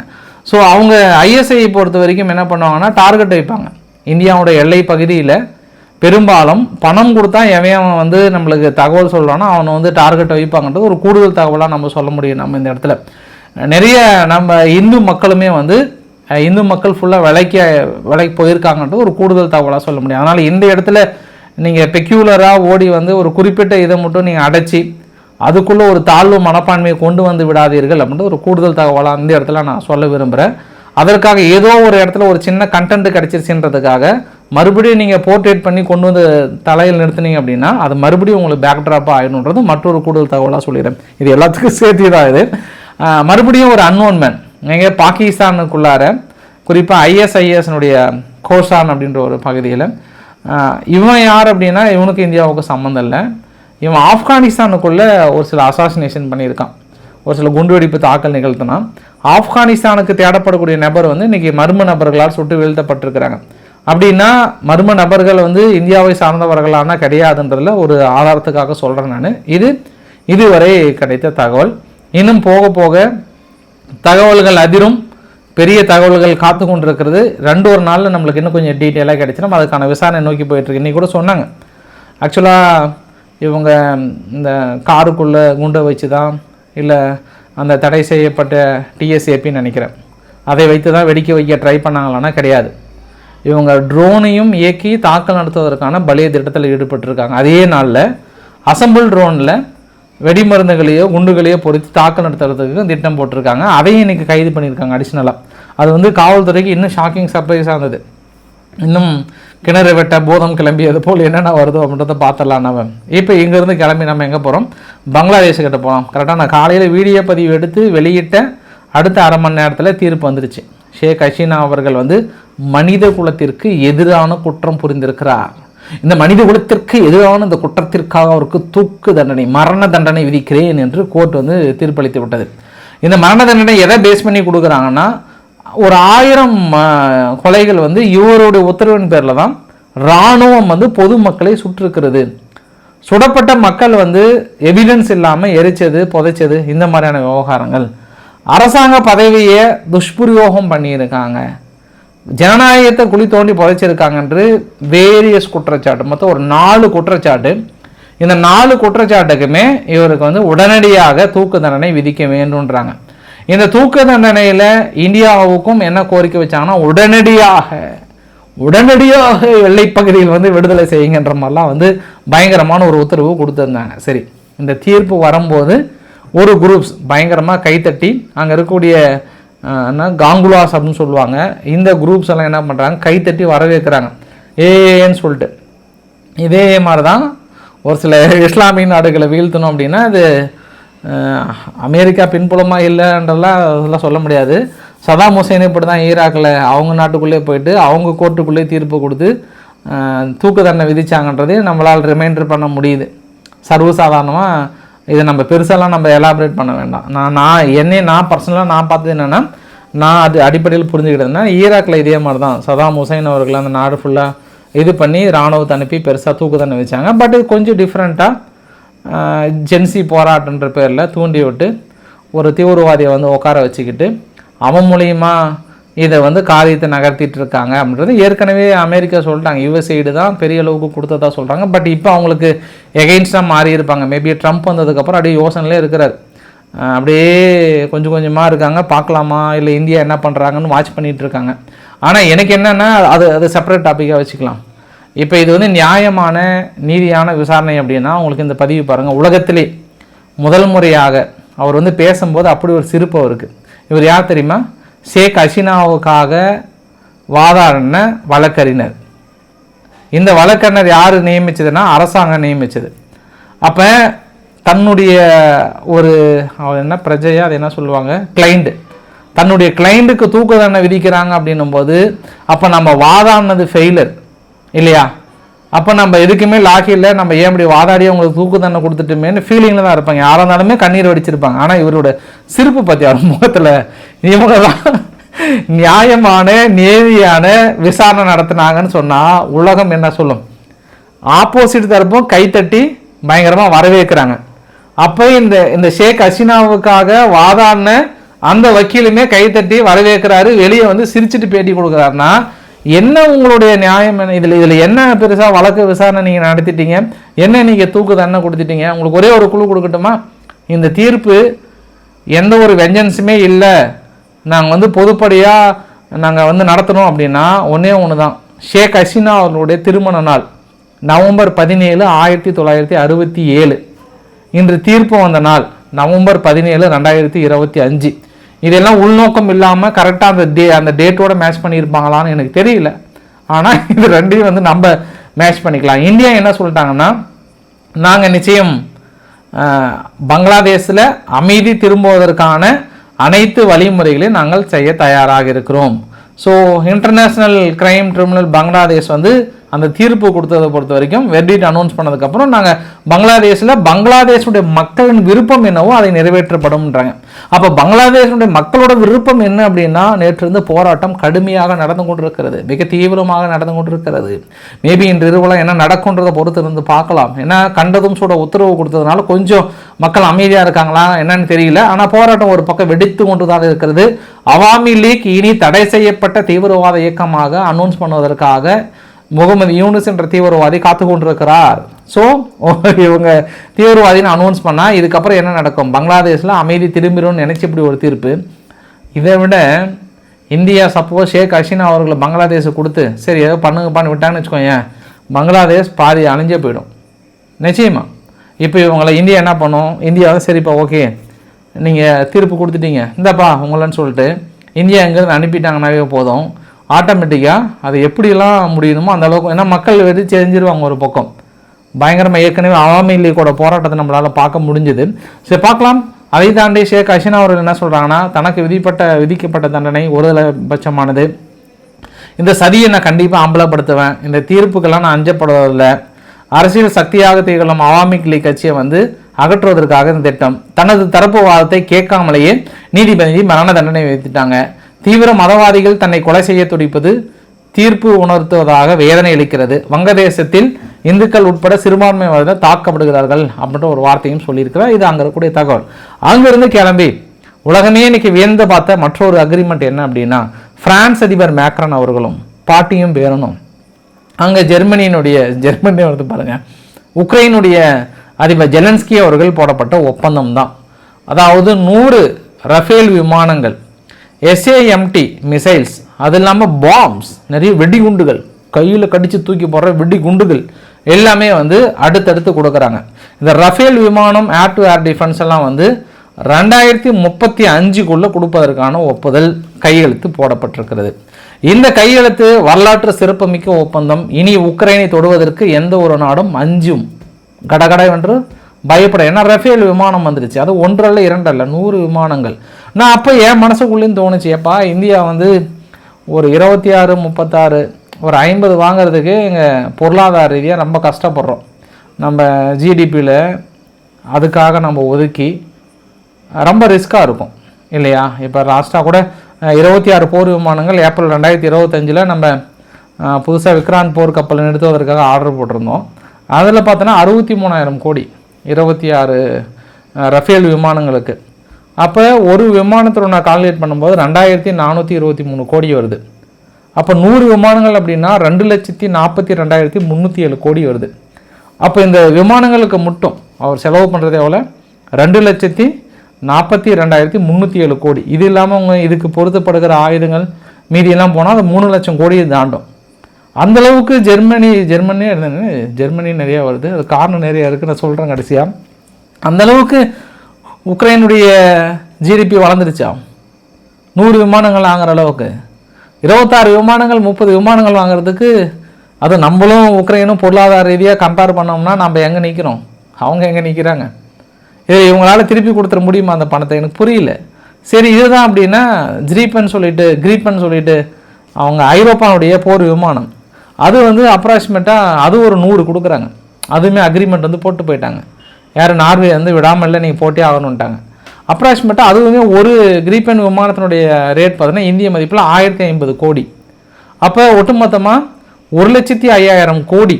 Speaker 1: ஸோ அவங்க ஐஎஸ்ஐ பொறுத்த வரைக்கும் என்ன பண்ணுவாங்கன்னா டார்கெட் வைப்பாங்க. இந்தியாவோட எல்லை பகுதியில் பெரும்பாலும் பணம் கொடுத்தா எவன் வந்து நம்மளுக்கு தகவல் சொல்கிறானோ அவனை வந்து டார்கெட் வைப்பாங்கன்றது ஒரு கூடுதல் தகவலாக நம்ம சொல்ல முடியும் நம்ம இந்த இடத்துல. நிறைய நம்ம இந்து மக்களுமே வந்து இந்து மக்கள் ஃபுல்லாக விலைக்கு விலைக்கு போயிருக்காங்கன்றது ஒரு கூடுதல் தகவலாக சொல்ல முடியும். அதனால் இந்த இடத்துல நீங்கள் பெக்யூலராக ஓடி வந்து ஒரு குறிப்பிட்ட இதை மட்டும் நீங்கள் அடைச்சி அதுக்குள்ளே ஒரு தாழ்வு மனப்பான்மையை கொண்டு வந்து விடாதீர்கள் அப்படின்ற ஒரு கூடுதல் தகவலாக இந்த இடத்துல நான் சொல்ல விரும்புகிறேன் அதற்காக ஏதோ ஒரு இடத்துல ஒரு சின்ன கண்டென்ட் கிடைச்சிருச்சுன்றதுக்காக மறுபடியும் நீங்கள் போர்ட்ரேட் பண்ணி கொண்டு வந்து தலையில் நிறுத்துனீங்க அப்படின்னா அது மறுபடியும் உங்களுக்கு பேக் ட்ராப்பாக மற்றொரு கூடுதல் தகவலாக சொல்லிடுறேன். இது எல்லாத்துக்கும் சேர்த்து தான் இது. மறுபடியும் ஒரு அன்னோன் மேன் நீங்கள் பாகிஸ்தானுக்குள்ளார குறிப்பாக ஐஎஸ்ஐஎஸ்னுடைய கோஷான் அப்படின்ற ஒரு பகுதியில் இவன் யார் அப்படின்னா இவனுக்கு இந்தியாவுக்கு சம்மந்தம் இல்லை. இவன் ஆப்கானிஸ்தானுக்குள்ளே ஒரு சில அசாசினேஷன் பண்ணியிருக்கான். ஒரு சில குண்டுவெடிப்பு தாக்கல் நிகழ்த்தினான். ஆப்கானிஸ்தானுக்கு தேடப்படக்கூடிய நபர் வந்து இன்றைக்கி மர்ம நபர்களால் சுட்டு வீழ்த்தப்பட்டிருக்கிறாங்க. அப்படின்னா மர்ம நபர்கள் வந்து இந்தியாவை சார்ந்தவர்களான கிடையாதுன்றதில் ஒரு ஆதாரத்துக்காக சொல்கிறேன் நான். இது இதுவரை கிடைத்த தகவல். இன்னும் போக போக தகவல்கள் அதிரும். பெரிய தகவல்கள் காத்து கொண்டிருக்கிறது. ரெண்டு ஒரு நாளில் நம்மளுக்கு இன்னும் கொஞ்சம் டீட்டெயிலாக கிடைச்சிடும் அதுக்கான விசாரணை நோக்கி போயிட்டுருக்கு இன்றைக்கி கூட சொன்னாங்க. ஆக்சுவலாக இவங்க இந்த காருக்குள்ளே குண்டை வச்சு தான் இல்லை அந்த தடை செய்யப்பட்ட டிஎஸ்ஏபின்னு நினைக்கிறேன். அதை வைத்து தான் வெடிக்க வைக்க ட்ரை பண்ணாங்களான்னா கிடையாது. இவங்க ட்ரோனையும் இயக்கி தாக்கல் நடத்துவதற்கான பலிய திட்டத்தில் ஈடுபட்டிருக்காங்க. அதே நாளில் அசம்பிள் ட்ரோனில் வெடிமருந்துகளையோ குண்டுகளையோ பொறுத்து தாக்கல் நடத்துறதுக்கு திட்டம் போட்டிருக்காங்க. அதையும் இன்னைக்கு கைது பண்ணியிருக்காங்க அடிஷ்னலாக அது வந்து காவல்துறைக்கு இன்னும் ஷாக்கிங் சர்ப்ரைஸாக இருந்தது. இன்னும் கிணறு வெட்ட போதம் கிளம்பியது போல் என்னென்ன வருதோ அப்படின்றத பார்த்துடலாம் நம்ம. இப்போ இங்கேருந்து கிளம்பி நம்ம எங்கே போகிறோம் பங்களாதேஷ் கிட்ட போகிறோம் கரெக்டாக நான் காலையில் வீடியோ பதிவு எடுத்து வெளியிட்ட அடுத்த அரை மணி நேரத்தில் தீர்ப்பு வந்துருச்சு. ஷேக் ஹசீனா அவர்கள் வந்து மனித குலத்திற்கு எதிரான குற்றம் புரிந்திருக்கிறார். இந்த மனித குலத்திற்கு எதிரான இந்த குற்றத்திற்காக அவருக்கு தூக்கு தண்டனை மரண தண்டனை விதிக்கிறேன் என்று கோர்ட் வந்து தீர்ப்பளித்து விட்டது. இந்த மரண தண்டனை எதை பேஸ் பண்ணி கொடுக்குறாங்கன்னா ஒரு ஆயிரம் கொலைகள் வந்து இவருடைய உத்தரவின் பேரில் தான் இராணுவம் வந்து பொதுமக்களை சுற்றிருக்கிறது. சுடப்பட்ட மக்கள் வந்து எவிடன்ஸ் இல்லாமல் எரிச்சது புதைச்சது இந்த மாதிரியான விவகாரங்கள். அரசாங்க பதவியை துஷ்பிரயோகம் பண்ணியிருக்காங்க. ஜனநாயகத்தை குழி தோண்டி புதைச்சிருக்காங்க என்று வேரியஸ் குற்றச்சாட்டு. மொத்தம் ஒரு நாலு குற்றச்சாட்டு. இந்த நாலு குற்றச்சாட்டுக்குமே இவருக்கு வந்து உடனடியாக தூக்கு தண்டனை விதிக்க வேண்டும்ன்றாங்க. இந்த தூக்க தண்டனையில் இந்தியாவுக்கும் என்ன கோரிக்கை வச்சாங்கன்னா உடனடியாக உடனடியாக எல்லைப் பகுதியில் வந்து விடுதலை செய்யுங்கன்ற மாதிரிலாம் வந்து பயங்கரமான ஒரு உத்தரவு கொடுத்துருந்தாங்க. சரி இந்த தீர்ப்பு வரும்போது ஒரு குரூப்ஸ் பயங்கரமாக கைத்தட்டி அங்கே இருக்கக்கூடிய என்ன காங்குலாஸ் அப்படின்னு சொல்லுவாங்க இந்த குரூப்ஸ் எல்லாம் என்ன பண்ணுறாங்க கைத்தட்டி வரவேற்கிறாங்க. ஏன்னு சொல்லிட்டு. இதே மாதிரி தான் ஒரு சில இஸ்லாமிய நாடுகளை வீழ்த்தணும் அப்படின்னா அது அமெரிக்கா பின்புலமாக இல்லைன்றலாம் அதெல்லாம் சொல்ல முடியாது. சதாம் ஹுசேன் இப்படி தான் ஈராக்கில் அவங்க நாட்டுக்குள்ளே போயிட்டு அவங்க கோர்ட்டுக்குள்ளே தீர்ப்பு கொடுத்து தூக்கு தண்டனை விதிச்சாங்கன்றதே நம்மளால் ரிமைண்டர் பண்ண முடியுது. சர்வசாதாரணமாக இதை நம்ம பெருசாலாம் நம்ம எலாபரேட் பண்ண வேண்டாம். நான் நான் என்னை நான் பர்சனலாக நான் பார்த்தது என்னென்னா நான் அது அடிப்படையில் புரிஞ்சுக்கிட்டதுன்னா ஈராக்கில் இதே மாதிரி தான் சதாம் ஹுசைன் அவர்கள் அந்த நாடு ஃபுல்லாக இது பண்ணி இராணுவத்தை அனுப்பி பெருசாக தூக்கு தண்டனை வச்சாங்க பட் இது கொஞ்சம் டிஃப்ரெண்ட்டாக ஜென்சி போராட்டன்ற பேரில் தூண்டி விட்டு ஒரு தீவிரவாதியை வந்து உட்கார வச்சுக்கிட்டு அவன் மூலியமா இதை வந்து காரியத்தை நகர்த்திட்டு இருக்காங்க அப்படின்றது ஏற்கனவே அமெரிக்கா சொல்லிட்டாங்க யுஎஸ்ஐடு தான் பெரிய அளவுக்கு கொடுத்ததா சொல்கிறாங்க பட் இப்போ அவங்களுக்கு எகெயின்ஸ்டாக மாறி இருப்பாங்க. மேபி ட்ரம்ப் வந்ததுக்கப்புறம் அப்படியே யோசனையிலே இருக்கிறார். அப்படியே கொஞ்சம் கொஞ்சமாக இருக்காங்க. பார்க்கலாமா? இல்லை இந்தியா என்ன பண்ணுறாங்கன்னு வாட்ச் பண்ணிகிட்டு இருக்காங்க. ஆனால் எனக்கு என்னென்னா அது அது செப்பரேட் டாப்பிக்காக வச்சுக்கலாம். இப்போ இது வந்து நியாயமான நீதியான விசாரணை அப்படின்னா உங்களுக்கு இந்த பதிவு பாருங்கள் உலகத்திலே முதல் முறையாக அவர் வந்து பேசும்போது அப்படி ஒரு சிரிப்பு அவருக்கு. இவர் யார் தெரியுமா? ஷேக் ஹசீனாவுக்காக வாதாடின வழக்கறிஞர். இந்த வழக்கறிஞர் யார் நியமித்ததுன்னா அரசாங்கம் நியமித்தது அப்போ தன்னுடைய ஒரு அவர் என்ன பிரஜையா அது என்ன சொல்லுவாங்க? கிளைண்ட்டு தன்னுடைய கிளைண்ட்டுக்கு தூக்கு தண்டனை விதிக்கிறாங்க அப்படின்னும் போது அப்போ நம்ம வாதாடினது ஃபெயிலர் இல்லையா? அப்போ நம்ம எதுக்குமே லாக்கி இல்லை நம்ம ஏன் இப்படி வாதாடி அவங்களுக்கு தூக்கு தண்டனை கொடுத்துட்டுமேன்னு ஃபீலிங்கில் தான் இருப்பாங்க. யாராக இருந்தாலுமே கண்ணீர் வடிச்சிருப்பாங்க. ஆனால் இவரோட சிரிப்பு பற்றி அவர் முகத்தில் இவங்க தான் நியாயமான நேதியான விசாரணை நடத்துனாங்கன்னு சொன்னால் உலகம் என்ன சொல்லும்? ஆப்போசிட் தரப்பும் கைத்தட்டி பயங்கரமாக வரவேற்கிறாங்க. அப்போ இந்த இந்த ஷேக் ஹசீனாவுக்காக வாதாடின அந்த வக்கீலுமே கைத்தட்டி வரவேற்கிறாரு. வெளியே வந்து சிரிச்சிட்டு பேட்டி கொடுக்குறாருன்னா என்ன உங்களுடைய நியாயம் என்ன? இதில் இதில் என்ன பெருசாக வழக்கு விசாரணை நீங்கள் நடத்திட்டீங்க? என்ன நீங்கள் தூக்கு தண்டனை கொடுத்துட்டீங்க? உங்களுக்கு ஒரே ஒரு குழு கொடுக்கட்டுமா? இந்த தீர்ப்பு எந்த ஒரு வெஞ்சன்ஸுமே இல்லை. நாங்கள் வந்து பொதுப்படியாக நாங்கள் வந்து நடத்தணும் அப்படின்னா ஒன்றே ஒன்று தான் ஷேக் ஹசீனா அவர்களுடைய திருமண நாள் நவம்பர் பதினேழு ஆயிரத்தி தொள்ளாயிரத்தி அறுபத்தி ஏழு. இன்று தீர்ப்பு வந்த நாள் நவம்பர் பதினேழு ரெண்டாயிரத்தி இருபத்தி அஞ்சு. இதெல்லாம் உள்நோக்கம் இல்லாமல் கரெக்டாக அந்த டே அந்த டேட்டோட மேட்ச் பண்ணியிருப்பாங்களான்னு எனக்கு தெரியல. ஆனால் இது ரெண்டையும் வந்து நம்ம மேட்ச் பண்ணிக்கலாம். இந்தியா என்ன சொல்லிட்டாங்கன்னா நாங்கள் நிச்சயம் பங்களாதேஷில் அமைதி திரும்புவதற்கான அனைத்து வழிமுறைகளையும் நாங்கள் செய்ய தயாராக இருக்கிறோம். So international crime tribunal Bangladesh வந்து அந்த தீர்ப்பு கொடுத்ததை பொறுத்த வரைக்கும் வெர்டிட் அனௌன்ஸ் பண்ணதுக்கப்புறம் நாங்கள் பங்களாதேஷில் பங்களாதேஷுடைய மக்களின் விருப்பம் என்னவோ அதை நிறைவேற்றப்படும்ன்றாங்க. அப்போ பங்களாதேஷனுடைய மக்களோட விருப்பம் என்ன அப்படின்னா நேற்று இருந்து போராட்டம் கடுமையாக நடந்து கொண்டிருக்கிறது. மிக தீவிரமாக நடந்து கொண்டிருக்கிறது. மேபி இன்று இருவலம் என்ன நடக்குன்றதை பொறுத்து இருந்து பார்க்கலாம். ஏன்னா கண்டதும் சூட உத்தரவு கொடுத்ததுனால கொஞ்சம் மக்கள் அமைதியாக இருக்காங்களா என்னன்னு தெரியல. ஆனால் போராட்டம் ஒரு பக்கம் வெடித்து கொண்டுதான் இருக்கிறது. அவாமி லீக் இனி தடை செய்யப்பட்ட தீவிரவாத இயக்கமாக அனௌன்ஸ் பண்ணுவதற்காக முகமது யூனுஸ் என்ற தீவிரவாதி காத்து கொண்டிருக்கிறார். ஸோ இவங்க தீவிரவாதின்னு அனௌன்ஸ் பண்ணால் இதுக்கப்புறம் என்ன நடக்கும்? பங்களாதேஷில் அமைதி திரும்பிடும்னு நினச்சி இப்படி ஒரு தீர்ப்பு. இதை விட இந்தியா சப்போஸ் ஷேக் ஹசீனா அவர்களை பங்களாதேஷை கொடுத்து சரி ஏதோ பண்ணுங்கப்பான்னு விட்டாங்கன்னு வச்சுக்கோங்க பங்களாதேஷ் பாதி அழிஞ்சே போயிடும். நிச்சயமா. இப்போ இவங்களை இந்தியா என்ன பண்ணும்? இந்தியாவை சரிப்பா ஓகே நீங்கள் தீர்ப்பு கொடுத்துட்டீங்க. இந்தப்பா உங்களன்னு சொல்லிட்டு இந்தியா எங்கேருந்து அனுப்பிட்டாங்கனாவே போதும். ஆட்டோமேட்டிக்காக அது எப்படிலாம் முடியணுமோ அந்த அளவுக்கு ஏன்னா மக்கள் வெறி செஞ்சிருவாங்க ஒரு பக்கம். பயங்கரமாக ஏற்கனவே அவாமி லீக்கோட போராட்டத்தை நம்மளால் பார்க்க முடிஞ்சுது. சரி பார்க்கலாம். அதை தாண்டி ஷேக் ஹசீனா அவர்கள் என்ன சொல்கிறாங்கன்னா தனக்கு விதிப்பட்ட விதிக்கப்பட்ட தண்டனை ஒரு பட்சமானது இந்த சதியை நான் கண்டிப்பாக அம்பலப்படுத்துவேன். இந்த தீர்ப்புக்கெல்லாம் நான் அஞ்சப்படுவதில்லை. அரசியல் சக்தியாக திகழும் அவாமி லீக் கட்சியை வந்து அகற்றுவதற்காக இந்த திட்டம். தனது தரப்பு வாதத்தை கேட்காமலேயே நீதிபதி மரண தண்டனை விதித்துட்டாங்க. தீவிர மதவாதிகள் தன்னை கொலை செய்ய துடிப்பது தீர்ப்பு உணர்த்துவதாக வேதனை அளிக்கிறது. வங்கதேசத்தில் இந்துக்கள் உட்பட சிறுபான்மையினர் தாக்கப்படுகிறார்கள் அப்படின்ற ஒரு வார்த்தையும் சொல்லியிருக்கிறார். இது அங்கே இருக்கக்கூடிய தகவல். அங்கிருந்து கிளம்பி உலகமே இன்னைக்கு வியந்து பார்த்த மற்றொரு அக்ரிமெண்ட் என்ன அப்படின்னா பிரான்ஸ் அதிபர் மேக்ரன் அவர்களும் பாட்டியும் பேரனும் அங்கே ஜெர்மனியினுடைய ஜெர்மனி வந்து பாருங்கள் உக்ரைனுடைய அதிபர் ஜெலன்ஸ்கி அவர்கள் போடப்பட்ட ஒப்பந்தம் தான். அதாவது நூறு ரஃபேல் விமானங்கள் எஸ்ஏஎம்டி மிசைல்ஸ் அது இல்லாமல் பாம்ஸ் நிறைய வெடிகுண்டுகள் கையில் கடித்து தூக்கி போடுற வெடிகுண்டுகள் எல்லாமே வந்து அடுத்தடுத்து கொடுக்குறாங்க. இந்த ரஃபேல் விமானம் ஏர் டு ஏர் டிஃபென்ஸ் எல்லாம் வந்து ரெண்டாயிரத்தி முப்பத்தி அஞ்சுக்குள்ளே கொடுப்பதற்கான ஒப்புதல் கையெழுத்து போடப்பட்டிருக்கிறது. இந்த கையெழுத்து வரலாற்று சிறப்புமிக்க ஒப்பந்தம். இனி உக்ரைனை தொடுவதற்கு எந்த ஒரு நாடும் அஞ்சும். கடகடை என்று பயப்பட ஏன்னா ரஃபேல் விமானம் வந்துருச்சு அது ஒன்றல்ல இரண்டல்ல நூறு விமானங்கள் நான் அப்போ என் மனசுக்குள்ளேயும் தோணுச்சு ஏப்பா இந்தியா வந்து ஒரு இருபத்தி ஆறு முப்பத்தாறு ஒரு ஐம்பது வாங்குறதுக்கு எங்கள் பொருளாதார ரீதியாக ரொம்ப கஷ்டப்படுறோம். நம்ம ஜிடிபியில் அதுக்காக நம்ம ஒதுக்கி ரொம்ப ரிஸ்க்காக இருக்கும் இல்லையா? இப்போ லாஸ்ட்டாக கூட இருபத்தி ஆறு போர் விமானங்கள் ஏப்ரல் ரெண்டாயிரத்தி இருபத்தஞ்சில் நம்ம புதுசாக விக்ராந்த் போர் கப்பல் நிறுத்துவதற்காக ஆர்டர் போட்டிருந்தோம். அதில் பார்த்தோன்னா அறுபத்தி மூணாயிரம் கோடி இருபத்தி ஆறு ரஃபேல் விமானங்களுக்கு. அப்போ ஒரு விமானத்தில் நான் கால்குலேட் பண்ணும்போது ரெண்டாயிரத்தி நானூற்றி இருபத்தி மூணு கோடி வருது. அப்போ நூறு விமானங்கள் அப்படின்னா ரெண்டு லட்சத்தி நாற்பத்தி ரெண்டாயிரத்தி முந்நூற்றி ஏழு கோடி வருது. அப்போ இந்த விமானங்களுக்கு மட்டும் அவர் செலவு பண்ணுறது எவ்வளோ ரெண்டு லட்சத்தி நாற்பத்தி ரெண்டாயிரத்தி முந்நூற்றி ஏழு கோடி. இது இல்லாமல் அவங்க இதுக்கு பொருத்தப்படுகிற ஆயுதங்கள் மீதியெல்லாம் போனால் அது மூணு லட்சம் கோடியை தாண்டும். அந்த அளவுக்கு ஜெர்மனி ஜெர்மனி ஜெர்மனி நிறையா வருது. அது காரணம் நிறையா இருக்குது நான் சொல்கிறேன் கடைசியாக அந்தளவுக்கு உக்ரைனுடைய ஜிடிபி வளர்ந்துருச்சா நூறு விமானங்கள் வாங்குற அளவுக்கு. இருபத்தாறு விமானங்கள் முப்பது விமானங்கள் வாங்குறதுக்கு அது நம்மளும் உக்ரைனும் பொருளாதார ரீதியாக கம்பேர் பண்ணோம்னா நம்ம எங்கே நிற்கிறோம் அவங்க எங்கே நிற்கிறாங்க இது இவங்களால திருப்பி கொடுத்துட முடியுமா அந்த பணத்தை? எனக்கு புரியல. சரி இதுதான் அப்படின்னா ஜிரீப்பன் சொல்லிட்டு கிரீப்பன் சொல்லிட்டு அவங்க ஐரோப்பாவுடைய போர் விமானம். அது வந்து அப்ராக்சிமேட்டாக அது ஒரு நூறு கொடுக்குறாங்க. அதுவுமே அக்ரிமெண்ட் வந்து போட்டு போயிட்டாங்க. யார் நார்வே வந்து விடாமல் நீங்கள் போட்டே ஆகணுன்ட்டாங்க அப்ராக்சிமேட்டாக அதுவுமே ஒரு கிரீப்பன் விமானத்தினுடைய ரேட் பார்த்தீங்கன்னா இந்திய மதிப்பில் ஆயிரத்தி ஐம்பது கோடி. அப்போ ஒட்டுமொத்தமாக ஒரு லட்சத்தி ஐயாயிரம் கோடி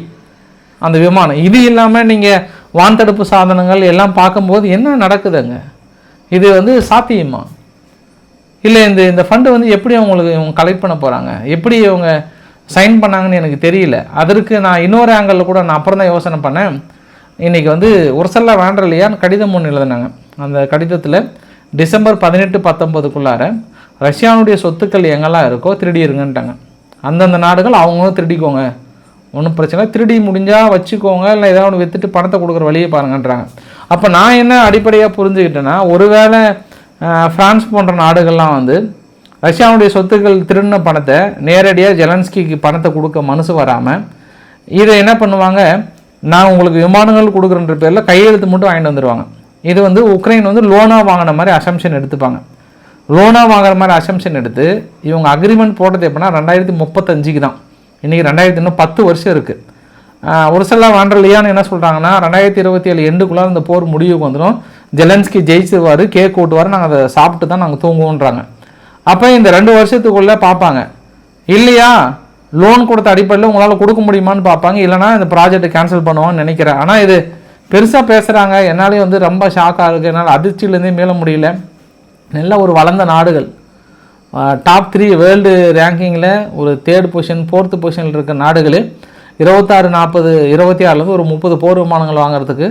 Speaker 1: அந்த விமானம். இது இல்லாமல் நீங்கள் வான்தடுப்பு சாதனங்கள் எல்லாம் பார்க்கும்போது என்ன நடக்குதுங்க? இது வந்து சாத்தியமா? இல்லை இந்த இந்த ஃபண்டு வந்து எப்படி அவங்களுக்கு இவங்க கலெக்ட் பண்ண போகிறாங்க எப்படி இவங்க சைன் பண்ணாங்கன்னு எனக்கு தெரியல. அதற்கு நான் இன்னொரு ஆங்கிளில் கூட நான் அப்புறம் தான் யோசனை பண்ணேன். இன்றைக்கி வந்து உரசல்லா வேண்டலையான்னு கடிதம் ஒன்று எழுதினாங்க. அந்த கடிதத்தில் டிசம்பர் பதினெட்டு பத்தொம்பதுக்குள்ளார ரஷ்யானுடைய சொத்துக்கள் எங்கெல்லாம் இருக்கோ திருடிருங்கன்ட்டாங்க அந்தந்த நாடுகள் அவங்களும் திருடிக்கோங்க. ஒன்றும் பிரச்சனை இல்லை. திருடி முடிஞ்சால் வச்சுக்கோங்க. இல்லை ஏதாவது ஒன்று விற்றுட்டு பணத்தை கொடுக்குற வழியை பாருங்கன்றாங்க. அப்போ நான் என்ன அடிப்படையாக புரிஞ்சுக்கிட்டேன்னா ஒருவேளை ஃப்ரான்ஸ் போன்ற நாடுகள்லாம் வந்து ரஷ்யாவுடைய சொத்துக்கள் திருடின பணத்தை நேரடியாக ஜெலன்ஸ்கிக்கு பணத்தை கொடுக்க மனசு வராமல் இதை என்ன பண்ணுவாங்க? நான் உங்களுக்கு விமானங்கள் கொடுக்குறன்ற பேரில் கையெழுத்து மட்டும் வாங்கிட்டு வந்துடுவாங்க இது வந்து உக்ரைன் வந்து லோனாக வாங்கின மாதிரி அசம்ஷன் எடுத்துப்பாங்க. லோனாக வாங்குற மாதிரி அசம்ஷன் எடுத்து இவங்க அக்ரிமெண்ட் போட்டது எப்படின்னா ரெண்டாயிரத்தி முப்பத்தஞ்சுக்கு தான். இன்றைக்கி ரெண்டாயிரத்தி இன்னும் பத்து வருஷம் இருக்குது ஒரு சில வாண்டர்லையான்னு என்ன சொல்கிறாங்கன்னா ரெண்டாயிரத்தி இருபத்தி ஏழு எண்டுக்குள்ளே இந்த போர் முடிவுக்கு வந்துடும் ஜெலன்ஸ்கி ஜெயிச்சுவார் கேக் ஓட்டுவார் நாங்கள் அதை சாப்பிட்டு தான் நாங்கள் தூங்குவோன்றாங்க. அப்போ இந்த ரெண்டு வருஷத்துக்குள்ளே பார்ப்பாங்க. இல்லையா? லோன் கொடுத்த அடிப்படையில் உங்களால் கொடுக்க முடியுமான்னு பார்ப்பாங்க. இல்லைனா இந்த ப்ராஜெக்ட் கேன்சல் பண்ணுவோன்னு நினைக்கிறேன். ஆனால் இது பெருசாக பேசுகிறாங்க என்னாலேயும் வந்து ரொம்ப ஷாக்காக இருக்குது என்னால் அதிர்ச்சியிலேருந்தே மேல முடியல. நல்ல ஒரு வளர்ந்த நாடுகள். டாப் த்ரீ வேர்ல்டு ரேங்கிங்கில் ஒரு தேர்ட் பொசிஷன் ஃபோர்த்து பொசிஷனில் இருக்க நாடுகள் இருபத்தாறு நாற்பது இருபத்தி ஆறுலேருந்து ஒரு முப்பது போர் விமானங்கள் வாங்குறதுக்கு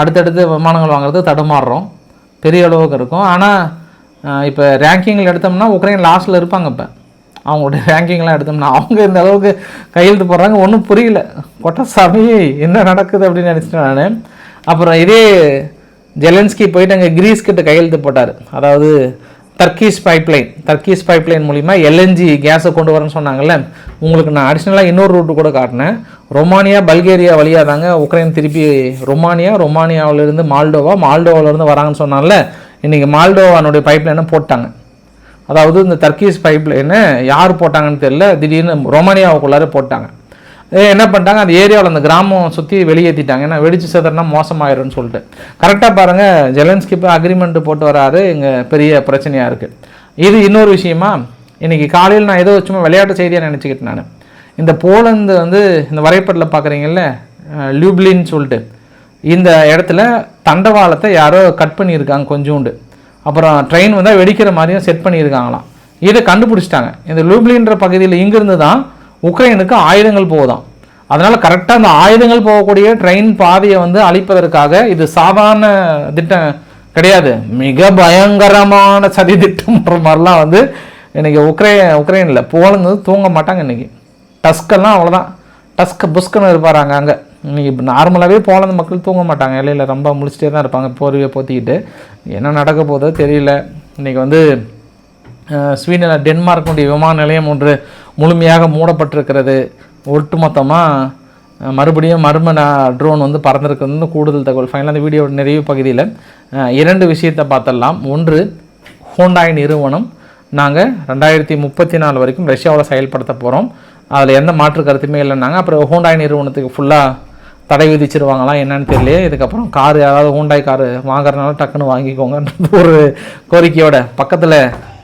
Speaker 1: அடுத்தடுத்து விமானங்கள் வாங்குறதுக்கு தடுமாறுறோம். பெரிய அளவுக்கு இருக்கும். ஆனால் இப்போ ரேங்கிங்கில் எடுத்தோம்னா உக்ரைன் லாஸ்ட்டில் இருப்பாங்க இப்போ. அவங்களுடைய ரேங்கிங்லாம் எடுத்தோம்னா அவங்க இந்த அளவுக்கு கையெழுத்து போடுறாங்க. ஒன்றும் புரியல. கொட்டசாமி என்ன நடக்குது அப்படின்னு நினச்சிட்டேன் நான். அப்புறம் இதே ஜெலன்ஸ்கி போயிட்டு அங்கே கிரீஸ் கிட்ட கையெழுத்து போட்டார். அதாவது தர்க்கீஸ் பைப்லைன் தர்க்கீஸ் பைப்லைன் மூலிமா எல்என்ஜி கேஸை கொண்டு வரேன்னு சொன்னாங்கல்ல. உங்களுக்கு நான் அடிஷ்னலாக இன்னொரு ரூட்டு கூட காட்டினேன். ரொமானியா பல்கேரியா வழியாக தாங்க உக்ரைன் திருப்பி ரொமானியா ரொமானியாவிலிருந்து மால்டோவா மால்டோவாவிலேருந்து வராங்கன்னு சொன்னால இன்றைக்கி மால்டோவானுடைய பைப்லைனை போட்டாங்க. அதாவது இந்த தர்க்கீஸ் பைப்லைனை யார் போட்டாங்கன்னு தெரியல. திடீர்னு ரொமானியாவுக்குள்ளார போட்டாங்க. என்ன பண்ணிட்டாங்க? அந்த ஏரியாவில் அந்த கிராமம் சுற்றி வெளியேற்றிட்டாங்க ஏன்னா வெடிச்சு செதறினா மோசமாயிரும்னு சொல்லிட்டு. கரெக்டாக பாருங்கள் ஜெலன்ஸ்கி இப்போ அக்ரிமெண்ட் போட்டு வராரு. இங்கே பெரிய பிரச்சனையாக இருக்குது இது இன்னொரு விஷயமா இன்றைக்கி காலையில் நான் ஏதோ சும்மா விளையாட்டு செய்தியாக நினச்சிக்கிட்டேன் நான். இந்த போலந்து வந்து இந்த வரைபடத்தில் பார்க்குறீங்கல்ல லியூப்ளின்னு சொல்லிட்டு. இந்த இடத்துல தண்டவாளத்தை யாரோ கட் பண்ணியிருக்காங்க கொஞ்சோண்டு. அப்புறம் ட்ரெயின் வந்தால் வெடிக்கிற மாதிரியும் செட் பண்ணியிருக்காங்களாம். இதை கண்டுபிடிச்சிட்டாங்க. இந்த லூப்ளின்ற பகுதியில் இங்கிருந்து தான் உக்ரைனுக்கு ஆயுதங்கள் போகுதாம். அதனால் கரெக்டாக அந்த ஆயுதங்கள் போகக்கூடிய ட்ரெயின் பாதையை வந்து அழிப்பதற்காக இது சாதாரண திட்டம் கிடையாது. மிக பயங்கரமான சதி திட்டம்ன்ற மாதிரிலாம் வந்து இன்றைக்கி உக்ரை உக்ரைனில் போலந்து தூங்க மாட்டாங்க இன்றைக்கி டஸ்கெல்லாம் அவ்வளோதான் டஸ்க் புஸ்குன்னு இருப்பாராங்க அங்கே. இப்போ நார்மலாகவே போலந்து மக்கள் தூங்க மாட்டாங்க. இலையில் ரொம்ப முழிச்சிட்டே தான் இருப்பாங்க. போர்வையை போத்திக்கிட்டு. என்ன நடக்க போதோ தெரியல. இன்னைக்கு வந்து ஸ்வீடனில் டென்மார்க்குடைய விமான நிலையம் ஒன்று முழுமையாக மூடப்பட்டிருக்கிறது. ஒட்டுமொத்தமாக மறுபடியும் மர்ம ட்ரோன் வந்து பறந்திருக்கிறது. கூடுதல் தகவல். ஃபைனலாக அந்த வீடியோ நிறைவு பகுதியில் இரண்டு விஷயத்தை பார்த்தலாம் ஒன்று ஹோண்டாய் நிறுவனம். நாங்கள் ரெண்டாயிரத்தி முப்பத்தி நாலு வரைக்கும் ரஷ்யாவில் செயல்படுத்த போகிறோம் அதில் எந்த மாற்று கருத்துமே இல்லைன்னாங்க. அப்புறம் ஹோண்டாய் நிறுவனத்துக்கு ஃபுல்லாக தடை விதிச்சிருவாங்களாம் என்னன்னு தெரியல இதுக்கப்புறம் கார் யாராவது ஹூண்டாய் கார் வாங்குறதுனால டக்குன்னு வாங்கிக்கோங்கன்றது ஒரு கோரிக்கையோட பக்கத்தில்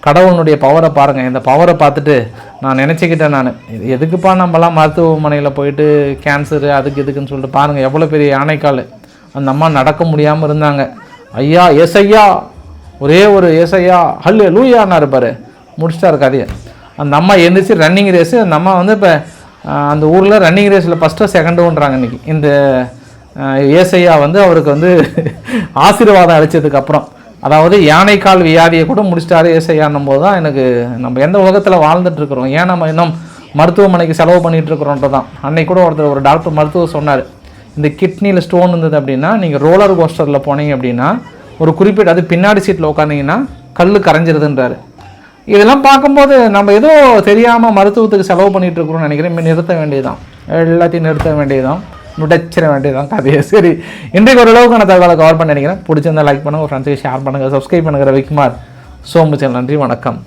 Speaker 1: கடவுளுடைய பவரை பாருங்கள் இந்த பவரை பார்த்துட்டு நான் நினச்சிக்கிட்டேன் நான். இது எதுக்குப்பா நம்மலாம் மருத்துவமனையில் போயிட்டு கேன்சரு அதுக்கு இதுக்குன்னு சொல்லிட்டு பாருங்கள் எவ்வளோ பெரிய யானைக்கால். அந்த அம்மா நடக்க முடியாமல் இருந்தாங்க. ஐயா எஸ் ஐயா ஒரே ஒரு எஸ் ஐயா ஹல்லு லூயான்னாரு இருப்பார் முடிச்சிட்டாரு கதையை அந்த அம்மா எழுந்திரிச்சு ரன்னிங் ரேஸு அந்த அம்மா வந்து இப்போ அந்த ஊரில் ரன்னிங் ரேஸில் ஃபஸ்ட்டு செகண்டுன்றாங்க இன்றைக்கி இந்த ஏசையா வந்து அவருக்கு வந்து ஆசீர்வாதம் அளித்ததுக்கப்புறம் அதாவது யானைக்கால் வியாதியை கூட முடிச்சிட்டாரு ஏசையான்னும் போது தான் எனக்கு நம்ம எந்த உலகத்தில் வாழ்ந்துட்டுருக்குறோம் ஏன் நம்ம இன்னும் மருத்துவமனைக்கு செலவு பண்ணிகிட்ருக்குறோன்றது தான் அன்னைக்கு கூட ஒருத்தர் ஒரு டாக்டர் மருத்துவர் சொன்னார். இந்த கிட்னியில் ஸ்டோன் இருந்தது அப்படின்னா நீங்கள் ரோலர் கோஸ்டரில் போனீங்க அப்படின்னா ஒரு குறிப்பிட்ட அது பின்னாடி சீட்டில் உட்காந்தீங்கன்னா கல் கரைஞ்சிருதுன்றாரு. இதெல்லாம் பார்க்கும்போது நம்ம ஏதோ தெரியாமல் மருத்துவத்துக்கு செலவு பண்ணிகிட்டு இருக்கிறோம்னு நினைக்கிறேன். நிறுத்த வேண்டியதுதான். எல்லாத்தையும் நிறுத்த வேண்டியதுதான். நுடைச்சிட வேண்டியதுதான். கதையை சரி. இன்றைக்கு ஓரளவுக்கான தகவலை கவர் பண்ண நினைக்கிறேன். பிடிச்சிருந்தா லைக் பண்ணுங்கள் ஃப்ரெண்ட்ஸுக்கு ஷேர் பண்ணுங்கள் சப்ஸ்கிரைப் பண்ணுங்கள் ரவிக்குமார் சோமு நன்றி வணக்கம்.